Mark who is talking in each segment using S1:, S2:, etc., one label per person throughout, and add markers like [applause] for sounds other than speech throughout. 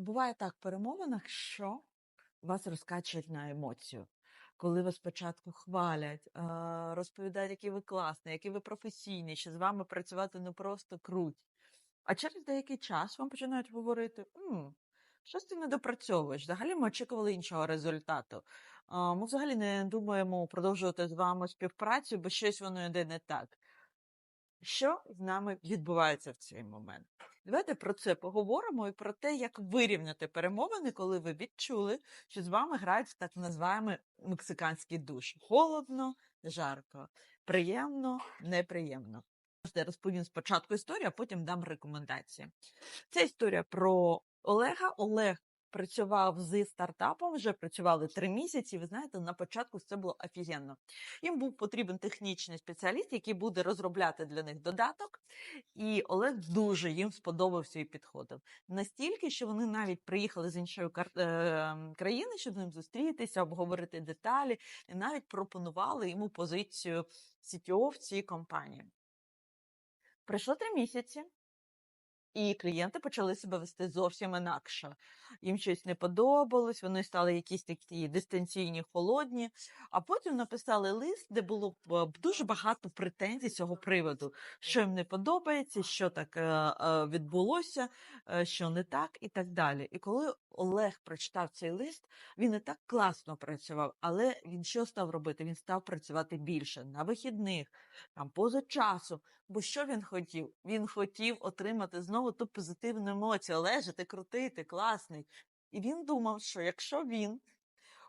S1: Буває так в перемовинах, що вас розкачують на емоцію. Коли вас спочатку хвалять, розповідають, який ви класний, який ви професійний, що з вами працювати не просто круть. А через деякий час вам починають говорити: «М, щось ти не допрацьовуєш. Взагалі ми очікували іншого результату. Ми взагалі не думаємо продовжувати з вами співпрацю, бо щось воно йде не так. Що з нами відбувається в цей момент? Давайте про це поговоримо і про те, як вирівняти перемовини, коли ви відчули, що з вами грають в так називаємо мексиканський душ. Холодно, жарко, приємно, неприємно. Я розповім спочатку історію, а потім дам рекомендації. Це історія про Олега. Олег працював з стартапом, вже працювали три місяці. Ви знаєте, на початку це було офігенно. Їм був потрібен технічний спеціаліст, який буде розробляти для них додаток. І Олег дуже їм сподобався і підходив. Настільки, що вони навіть приїхали з іншої е, країни, щоб з ним зустрітися, обговорити деталі, і навіть пропонували йому позицію CTO в цій компанії. Пройшло три місяці, і клієнти почали себе вести зовсім інакше. Їм щось не подобалось, вони стали якісь такі дистанційні, холодні. А потім написали лист, де було дуже багато претензій цього приводу, що їм не подобається, що так е, е, відбулося, е, що не так, і так далі. І коли Олег прочитав цей лист, він і так класно працював, але він що став робити? Він став працювати більше на вихідних, там поза часу. Бо що він хотів? Він хотів отримати знову ту позитивну емоцію. Олеже, ти крутий, ти класний. І він думав, що якщо він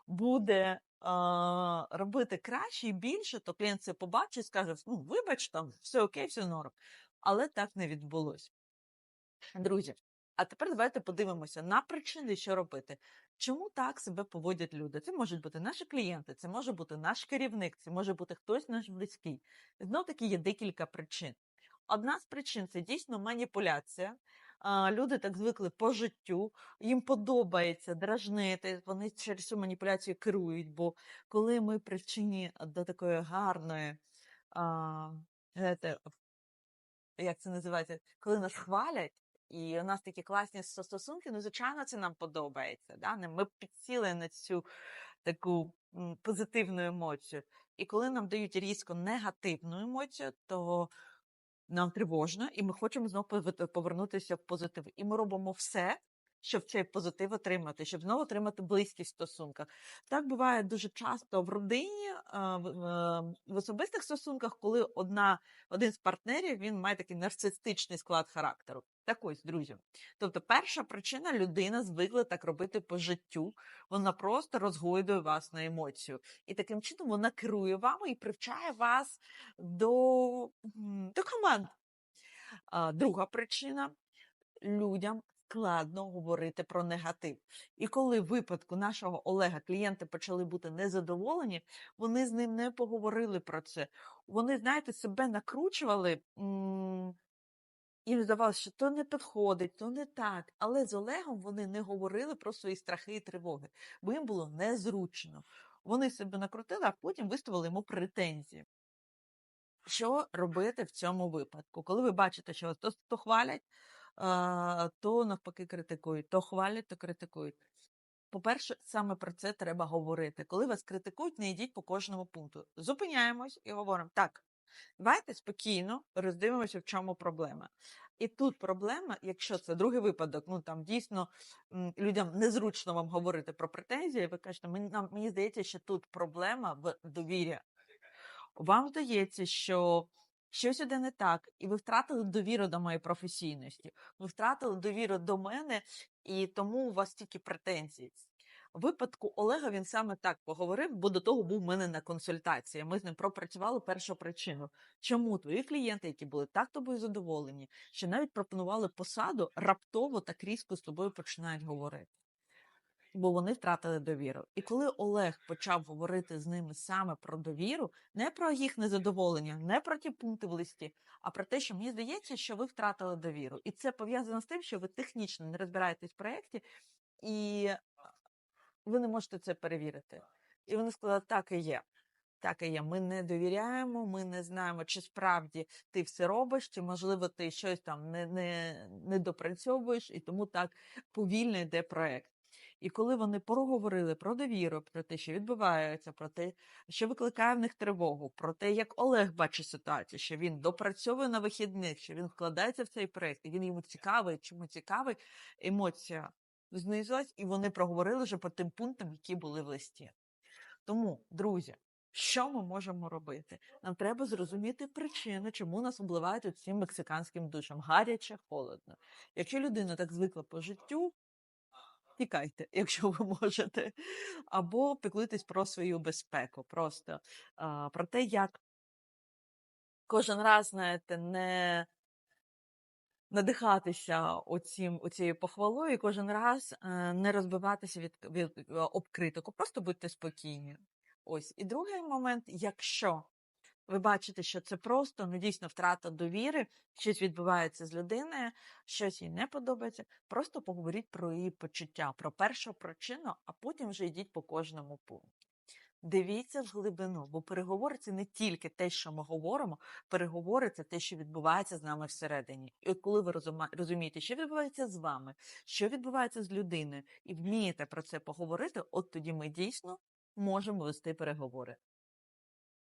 S1: буде робити краще і більше, то клієнт це побачить скаже: ну, вибач, там все окей, все норм. Але так не відбулося. Друзі, а тепер давайте подивимося на причини, що робити. Чому так себе поводять люди? Це можуть бути наші клієнти, це може бути наш керівник, це може бути хтось наш близький. Знов таки є декілька причин. Одна з причин це дійсно маніпуляція. Люди так звикли по життю, їм подобається дражнити, вони через цю маніпуляцію керують. Бо коли ми причині до такої гарної, а, знаєте, як це називається, коли нас хвалять, і у нас такі класні стосунки, ну, звичайно, це нам подобається. Да? Ми підсіли на цю таку позитивну емоцію. І коли нам дають різко негативну емоцію, то нам тривожно, і ми хочемо знову пове- повернутися в позитив. І ми робимо все, щоб цей позитив отримати, щоб знову отримати близькість в стосунках. Так буває дуже часто в родині, в, е, в особистих стосунках, коли одна, один з партнерів він має такий нарцистичний склад характеру. Так ось, друзі. Тобто, перша причина людина звикла так робити по життю. Вона просто розгойдує вас на емоцію. І таким чином вона керує вами і привчає вас до, до команд. А, друга причина людям складно говорити про негатив. І коли в випадку нашого Олега клієнти почали бути незадоволені, вони з ним не поговорили про це. Вони, знаєте, себе накручували. Їм здавалося, що то не підходить, то не так. Але з Олегом вони не говорили про свої страхи і тривоги, бо їм було незручно. Вони себе накрутили, а потім виставили йому претензії. Що робити в цьому випадку? Коли ви бачите, що вас то, то хвалять, то навпаки критикують, то хвалять, то критикують. По-перше, саме про це треба говорити. Коли вас критикують, не йдіть по кожному пункту. Зупиняємось і говоримо: так, давайте спокійно роздивимося, в чому проблема. І тут проблема, якщо це другий випадок, ну там дійсно людям незручно вам говорити про претензії, ви кажете, мені, нам, мені здається, що тут проблема в довірі вам здається, що щось іде не так, і ви втратили довіру до моєї професійності, ви втратили довіру до мене, і тому у вас тільки претензії. Випадку Олега він саме так поговорив, бо до того був у мене на консультації. Ми з ним пропрацювали першу причину. Чому твої клієнти, які були так тобою задоволені, що навіть пропонували посаду, раптово так різко з тобою починають говорити бо вони втратили довіру. І коли Олег почав говорити з ними саме про довіру, не про їх незадоволення, не про ті пункти в листі, а про те, що мені здається, що ви втратили довіру. І це пов'язано з тим, що ви технічно не розбираєтесь в проєкті, і ви не можете це перевірити. І вони сказали, так і є. Так і є. Ми не довіряємо, ми не знаємо, чи справді ти все робиш, чи можливо ти щось там не, не, не допрацьовуєш, і тому так повільно йде проект. І коли вони проговорили про довіру, про те, що відбувається, про те, що викликає в них тривогу, про те, як Олег бачить ситуацію, що він допрацьовує на вихідних, що він вкладається в цей проект, і він йому цікавий, чому цікавий, емоція знизилась, і вони проговорили вже по тим пунктам, які були в листі. Тому, друзі, що ми можемо робити? Нам треба зрозуміти причини, чому нас обливають цим мексиканським душем. Гаряче, холодно. Якщо людина так звикла по життю, тікайте, [laughs] якщо ви можете, або піклуйтесь про свою безпеку, просто а, про те, як кожен раз, знаєте, не надихатися оцім, оцією похвалою, і кожен раз е, не розбиватися від, від е, об критику, просто будьте спокійні. Ось. І другий момент, якщо ви бачите, що це просто ну дійсно втрата довіри, щось відбувається з людиною, щось їй не подобається. Просто поговоріть про її почуття, про першу причину, а потім вже йдіть по кожному пункту. Дивіться в глибину, бо переговори це не тільки те, що ми говоримо, переговори це те, що відбувається з нами всередині. І от коли ви розумієте, що відбувається з вами, що відбувається з людиною, і вмієте про це поговорити, от тоді ми дійсно можемо вести переговори.